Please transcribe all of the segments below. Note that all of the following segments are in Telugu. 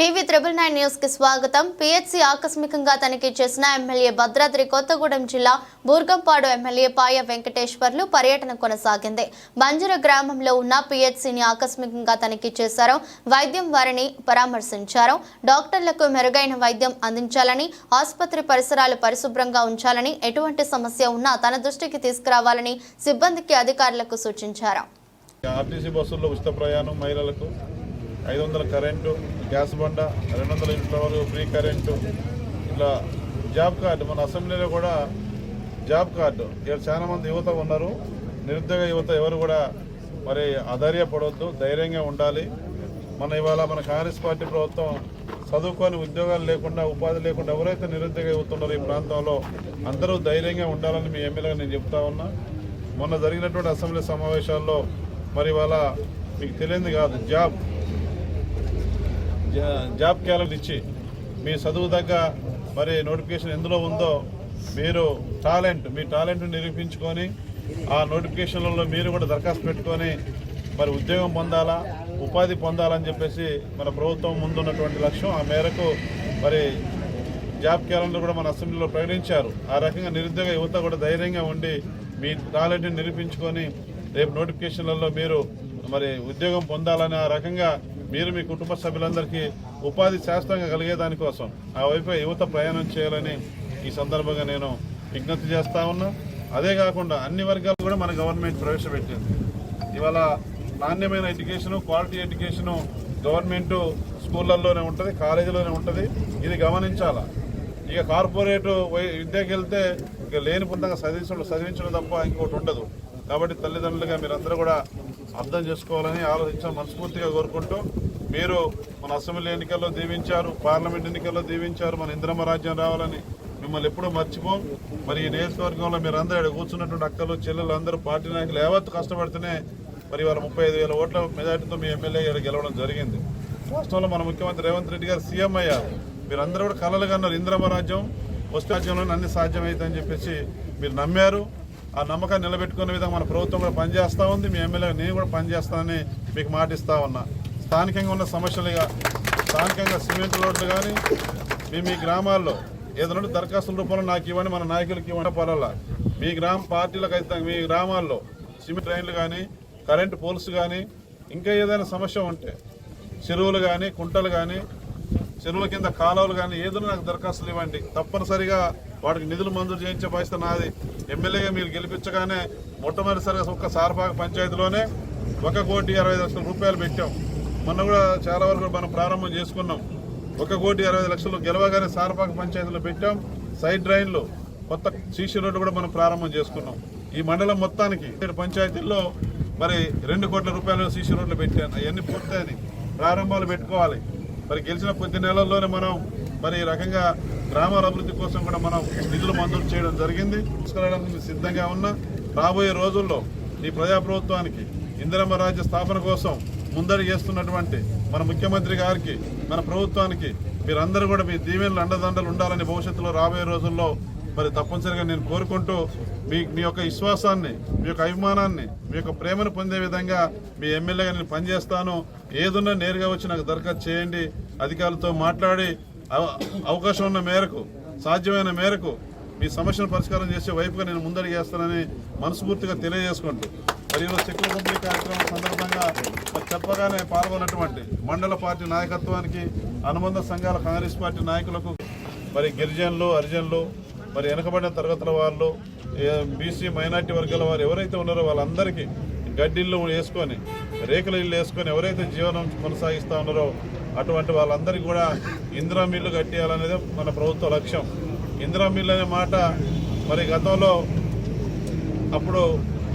టీవీ త్రిబుల్ నైన్ న్యూస్కి స్వాగతం. పిహెచ్సి ఆకస్మికంగా తనిఖీ చేసిన ఎమ్మెల్యే భద్రాద్రి కొత్తగూడెం జిల్లా బూర్గంపాడు ఎమ్మెల్యే పాయ వెంకటేశ్వర్లు పర్యటన కొనసాగింది. బంజర గ్రామంలో ఉన్న పిహెచ్సిని ఆకస్మికంగా తనిఖీ చేశారు. వైద్యం వారిని పరామర్శించారు. డాక్టర్లకు మెరుగైన వైద్యం అందించాలని ఆసుపత్రి పరిసరాలు పరిశుభ్రంగా ఉంచాలని ఎటువంటి సమస్య ఉన్నా తన దృష్టికి తీసుకురావాలని సిబ్బందికి అధికారులకు సూచించారు. ఆర్టీసీ బస్సుల్లో ఉచిత ప్రయాణం మహిళలకు ఐదు వందల కరెంటు గ్యాస్ బండ రెండు వందల ఇంట్లో వరకు ఫ్రీ కరెంటు ఇట్లా జాబ్ కార్డు. మన అసెంబ్లీలో కూడా జాబ్ కార్డు. ఇక్కడ చాలా మంది యువత ఉన్నారు. నిరుద్యోగ యువత ఎవరు కూడా మరి అధైర్యపడవద్దు ధైర్యంగా ఉండాలి. మన ఇవాళ మన కాంగ్రెస్ పార్టీ ప్రభుత్వం చదువుకొని ఉద్యోగాలు లేకుండా ఉపాధి లేకుండా ఎవరైతే నిరుద్యోగ అవుతున్నారో ఈ ప్రాంతంలో అందరూ ధైర్యంగా ఉండాలని మీ ఎమ్మెల్యేగా నేను చెప్తా ఉన్నా. మొన్న జరిగినటువంటి అసెంబ్లీ సమావేశాల్లో మరి ఇవాళ మీకు తెలియంది కాదు జాబ్. జాబ్ క్యాలెండర్ ఇచ్చి మీ చదువు దగ్గ మరి నోటిఫికేషన్ ఎందులో ఉందో మీరు టాలెంట్ మీ టాలెంట్ నిరూపించుకొని ఆ నోటిఫికేషన్లలో మీరు కూడా దరఖాస్తు పెట్టుకొని మరి ఉద్యోగం పొందాలా ఉపాధి పొందాలని చెప్పేసి మన ప్రభుత్వం ముందున్నటువంటి లక్ష్యం. ఆ మేరకు మరి జాబ్ క్యాలెండర్ కూడా మన అసెంబ్లీలో ప్రకటించారు. ఆ రకంగా నిరుద్యోగ యువత కూడా ధైర్యంగా ఉండి మీ టాలెంట్ని నిరూపించుకొని రేపు నోటిఫికేషన్లలో మీరు మరి ఉద్యోగం పొందాలని ఆ రకంగా మీరు మీ కుటుంబ సభ్యులందరికీ ఉపాధి శాస్త్రంగా కలిగే దానికోసం ఆ వైపు యువత ప్రయాణం చేయాలని ఈ సందర్భంగా నేను విజ్ఞప్తి చేస్తా ఉన్నా. అదే కాకుండా అన్ని వర్గాలు కూడా మన గవర్నమెంట్ ప్రవేశపెట్టింది. ఇవాళ నాణ్యమైన ఎడ్యుకేషను క్వాలిటీ ఎడ్యుకేషను గవర్నమెంట్ స్కూళ్ళల్లోనే ఉంటుంది కాలేజీలోనే ఉంటుంది. ఇది గమనించాలా? ఇక కార్పొరేట్ వై- విద్యకి వెళ్తే ఇక లేని పొందంగా చదివించడం చదివించడం తప్ప ఇంకోటి ఉండదు. కాబట్టి తల్లిదండ్రులుగా మీరందరూ కూడా అర్థం చేసుకోవాలని ఆలోచించడం మనస్ఫూర్తిగా కోరుకుంటూ మీరు మన అసెంబ్లీ ఎన్నికల్లో దీవించారు పార్లమెంట్ ఎన్నికల్లో దీవించారు మన ఇంద్రమ రాజ్యం రావాలని మిమ్మల్ని ఎప్పుడూ మర్చిపోం. మరి ఈ నియోజకవర్గంలో మీరు అందరూ ఇక్కడ కూర్చున్నటువంటి అక్కలు చెల్లెలు అందరూ పార్టీ నాయకులు యావత్తు కష్టపడితేనే మరి వాళ్ళ ముప్పై ఐదు వేల ఓట్ల మెజార్టీతో మీ ఎమ్మెల్యే ఇక్కడ గెలవడం జరిగింది. రాష్ట్రంలో మన ముఖ్యమంత్రి రేవంత్ రెడ్డి గారు సీఎం అయ్యారు. మీరు అందరూ కూడా కలలుగా అన్నారు ఇంద్రమ రాజ్యం వస్తు రాజ్యంలో అన్ని సాధ్యమవుతాయని చెప్పేసి మీరు నమ్మారు. ఆ నమ్మకాన్ని నిలబెట్టుకునే విధంగా మన ప్రభుత్వం కూడా పనిచేస్తూ ఉంది. మీ ఎమ్మెల్యే నేను కూడా పనిచేస్తానని మీకు మాటిస్తూ ఉన్నా. స్థానికంగా ఉన్న సమస్యలుగా స్థానికంగా సిమెంట్ రోడ్లు కానీ మీ మీ గ్రామాల్లో ఏదైనా దరఖాస్తుల రూపంలో నాకు ఇవ్వండి మన నాయకులకి ఇవ్వండి పొలాల. మీ గ్రామ పార్టీలకు అయితే మీ గ్రామాల్లో సిమెంట్ ట్రైన్లు కానీ కరెంటు పోల్స్ కానీ ఇంకా ఏదైనా సమస్య ఉంటే చెరువులు కానీ కుంటలు కానీ చెరువుల కింద కాలువలు కానీ ఏదైనా నాకు దరఖాస్తులు ఇవ్వండి. తప్పనిసరిగా వాటికి నిధులు మంజూరు చేయించే బాధ్యత నాది. ఎమ్మెల్యేగా మీరు గెలిపించగానే మొట్టమొదటిసారిగా ఒక్క సారపాక పంచాయతీలోనే ఒక కోటి అరవై లక్షల రూపాయలు పెట్టాం. మొన్న కూడా చాలా వరకు మనం ప్రారంభం చేసుకున్నాం. ఒక కోటి అరవై లక్షలు గెలవగానే సారపాక పంచాయతీలో పెట్టాం. సైడ్ డ్రైన్లు కొత్త సీసీ రోడ్డు కూడా మనం ప్రారంభం చేసుకున్నాం. ఈ మండలం మొత్తానికి పంచాయతీల్లో మరి రెండు కోట్ల రూపాయలు సీసీ రోడ్లు పెట్టాను. అవన్నీ పూర్తయినాయి. ప్రారంభాలు పెట్టుకోవాలి. మరి గెలిచిన కొద్ది నెలల్లోనే మనం మరి ఈ రకంగా గ్రామాల అభివృద్ధి కోసం కూడా మనం నిధులు మంజూరు చేయడం జరిగింది. తీసుకురావడానికి సిద్ధంగా ఉన్నా. రాబోయే రోజుల్లో ఈ ప్రజాప్రభుత్వానికి ఇందిరమ్మ రాజ్య స్థాపన కోసం ముందడి చేస్తున్నటువంటి మన ముఖ్యమంత్రి గారికి మన ప్రభుత్వానికి మీరందరూ కూడా మీ దీవెనలు అండదండలు ఉండాలని భవిష్యత్తులో రాబోయే రోజుల్లో మరి తప్పనిసరిగా నేను కోరుకుంటూ మీ మీ యొక్క విశ్వాసాన్ని మీ యొక్క అభిమానాన్ని మీ యొక్క ప్రేమను పొందే విధంగా మీ ఎమ్మెల్యేగా నేను పనిచేస్తాను. ఏదున్నా నేరుగా వచ్చి నాకు దరఖాస్తు చేయండి. అధికారులతో మాట్లాడి అవకాశం ఉన్న మేరకు సాధ్యమైన మేరకు మీ సమస్యను పరిష్కారం చేసే వైపుగా నేను ముందడిగేస్తానని మనస్ఫూర్తిగా తెలియజేసుకుంటూ మరి ఈరోజు పంపిణీ కార్యక్రమం సందర్భంగా చెప్పగానే పాల్గొన్నటువంటి మండల పార్టీ నాయకత్వానికి అనుబంధ సంఘాల కాంగ్రెస్ పార్టీ నాయకులకు మరి గిరిజనులు హరిజనులు మరి వెనుకబడిన తరగతుల వాళ్ళు బీసీ మైనార్టీ వర్గాల వారు ఎవరైతే ఉన్నారో వాళ్ళందరికీ గడ్డిళ్ళు వేసుకొని రేకుల ఇల్లు వేసుకొని ఎవరైతే జీవనం కొనసాగిస్తూ ఉన్నారో అటువంటి వాళ్ళందరికీ కూడా ఇందిరా మిల్లు కట్టేయాలనేది మన ప్రభుత్వ లక్ష్యం. ఇందిరా మిల్లు అనే మాట మరి గతంలో అప్పుడు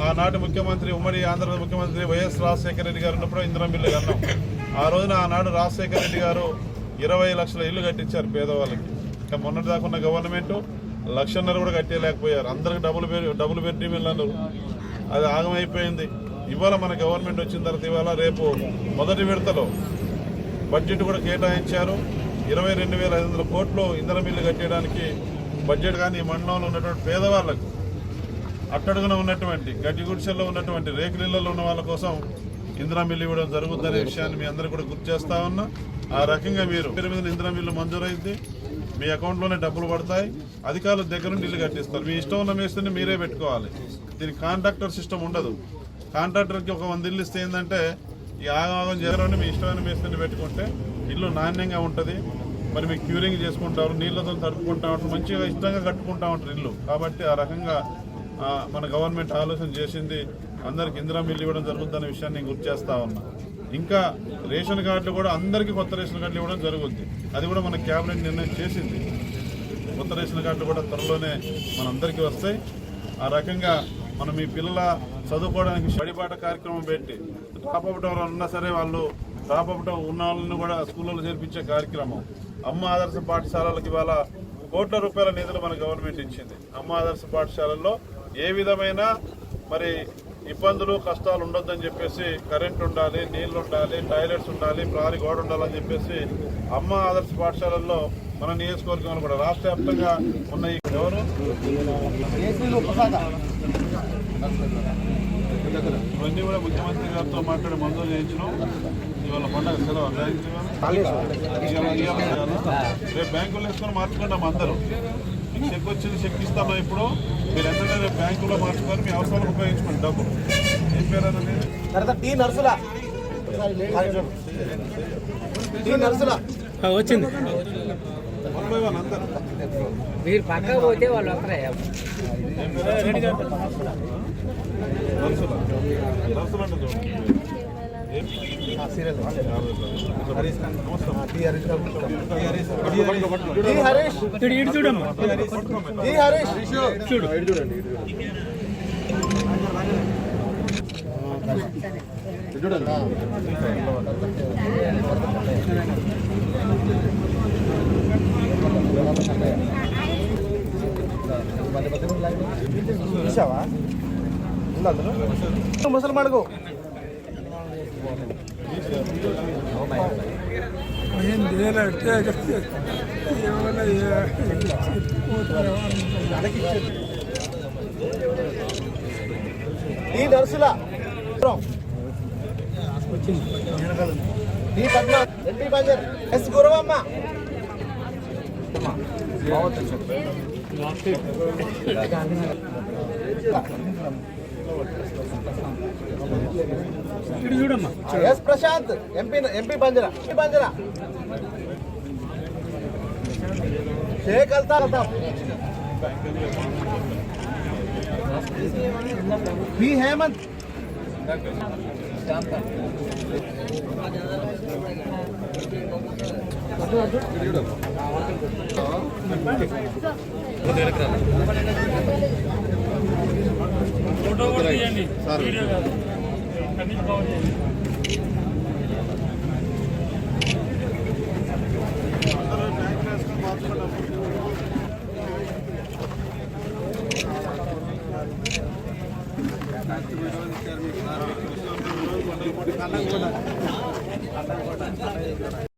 ఆనాటి ముఖ్యమంత్రి ఉమ్మడి ఆంధ్రప్రదేశ్ ముఖ్యమంత్రి వైఎస్ రాజశేఖర రెడ్డి గారు ఉన్నప్పుడు ఇందిరా మిల్లు కన్నాం ఆ రోజున ఆనాడు రాజశేఖర రెడ్డి గారు ఇరవై లక్షల ఇల్లు కట్టించారు పేదవాళ్ళకి. ఇంకా మొన్నటి దాకా ఉన్న గవర్నమెంట్ లక్షన్నర కూడా కట్టేయలేకపోయారు. అందరికి డబుల్ బెడ్ డబుల్ బెడ్రూమ్ ఇల్లు అది ఆగమైపోయింది. ఇవాళ మన గవర్నమెంట్ వచ్చిన తర్వాత ఇవాళ రేపు మొదటి విడతలో బడ్జెట్ కూడా కేటాయించారు. ఇరవై రెండు వేల ఐదు వందల కోట్లు ఇంధన బిల్లు కట్టేయడానికి బడ్జెట్ కానీ మండలంలో ఉన్నటువంటి పేదవాళ్ళకు అట్టడుగున ఉన్నటువంటి గడ్డి గుడిసెల్లో ఉన్నటువంటి రేకులిళ్ళలో ఉన్న వాళ్ళ కోసం ఇంధన బిల్లు ఇవ్వడం జరుగుతుందనే విషయాన్ని మీ అందరూ కూడా గుర్తు చేస్తా ఉన్నా. ఆ రకంగా మీరు పేరు మీద ఇందిరా బిల్లు మంజూరైంది. మీ అకౌంట్లోనే డబ్బులు పడతాయి. అధికారుల దగ్గర నుండి ఇల్లు కట్టిస్తారు. మీ ఇష్టం ఉన్న మేస్తని మీరే పెట్టుకోవాలి. దీనికి కాంట్రాక్టర్ సిస్టమ్ ఉండదు. కాంట్రాక్టర్కి ఒక వంద ఇల్లు ఇస్తే ఏంటంటే ఈ ఆగమాగం జరగని మీ ఇష్టమైన మేస్త్రిని పెట్టుకుంటే ఇల్లు నాణ్యంగా ఉంటుంది. మరి మీకు క్యూరింగ్ చేసుకుంటారు నీళ్ళతో తడుపుకుంటా ఉంటారు మంచిగా ఇష్టంగా కట్టుకుంటా ఉంటారు ఇల్లు. కాబట్టి ఆ రకంగా మన గవర్నమెంట్ ఆలోచన చేసింది అందరికి ఇందిరా మిల్లు ఇవ్వడం జరుగుతుందనే విషయాన్ని నేను గుర్తు చేస్తా ఉన్నా. ఇంకా రేషన్ కార్డులు కూడా అందరికీ కొత్త రేషన్ కార్డులు ఇవ్వడం జరుగుద్ది. అది కూడా మన క్యాబినెట్ నిర్ణయం చేసింది. కొత్త రేషన్ కార్డులు కూడా త్వరలోనే మనందరికీ వస్తాయి. ఆ రకంగా మనం మీ పిల్లల చదువుకోవడానికి బడిబాట కార్యక్రమం పెట్టి టాప్ అప్ ఉన్నా సరే వాళ్ళు టాప్ అప్ ఉన్న వాళ్ళని కూడా స్కూళ్ళలో చేర్పించే కార్యక్రమం. అమ్మ ఆదర్శ పాఠశాలలకు ఇవాళ కోట్ల రూపాయల నిధులు మన గవర్నమెంట్ ఇచ్చింది. అమ్మ ఆదర్శ పాఠశాలల్లో ఏ విధమైన మరి ఇబ్బందులు కష్టాలు ఉండొద్దని చెప్పేసి కరెంట్ ఉండాలి నీళ్ళు ఉండాలి టాయిలెట్స్ ఉండాలి ప్రాణి గోడ ఉండాలని చెప్పేసి అమ్మ ఆదర్శ పాఠశాలల్లో మన నియోజకవర్గంలో కూడా రాష్ట్ర వ్యాప్తంగా ఉన్న ఈ ఎవరు ఇవన్నీ కూడా ముఖ్యమంత్రి గారితో మాట్లాడి మంజూరు చేయించడం ఇవాళ పండగ సెలవు? రేపు బ్యాంకులో వేసుకొని మార్చుకుంటాం అందరూ. మీకు చెక్ వచ్చింది చెక్ ఇస్తామా ఇప్పుడు? మీరు ఎంతనే రేపు బ్యాంకులో మార్చుకొని మీ అవసరాలకు ఉపయోగించుకోండి డబ్బులు. ఏం పేరు అన్నది? తర్వాత టీ నర్సుల? టీ నర్సుల? వచ్చింది. మీరు పక్కకు పోతే వాళ్ళు వస్తారా? నర్సులు నర్సులు చూడండి చూసావా ఉందా అందులో ముసల్మాన్కు ఈ నర్సుల. T Padma. MP Banjar. S Guravamma. ఇటు చూడమ్మా. S Prashanth MP MP Banjara MP Banjara. Sheikh Alta Alta B Hemanth. Photo కూడా తీయండి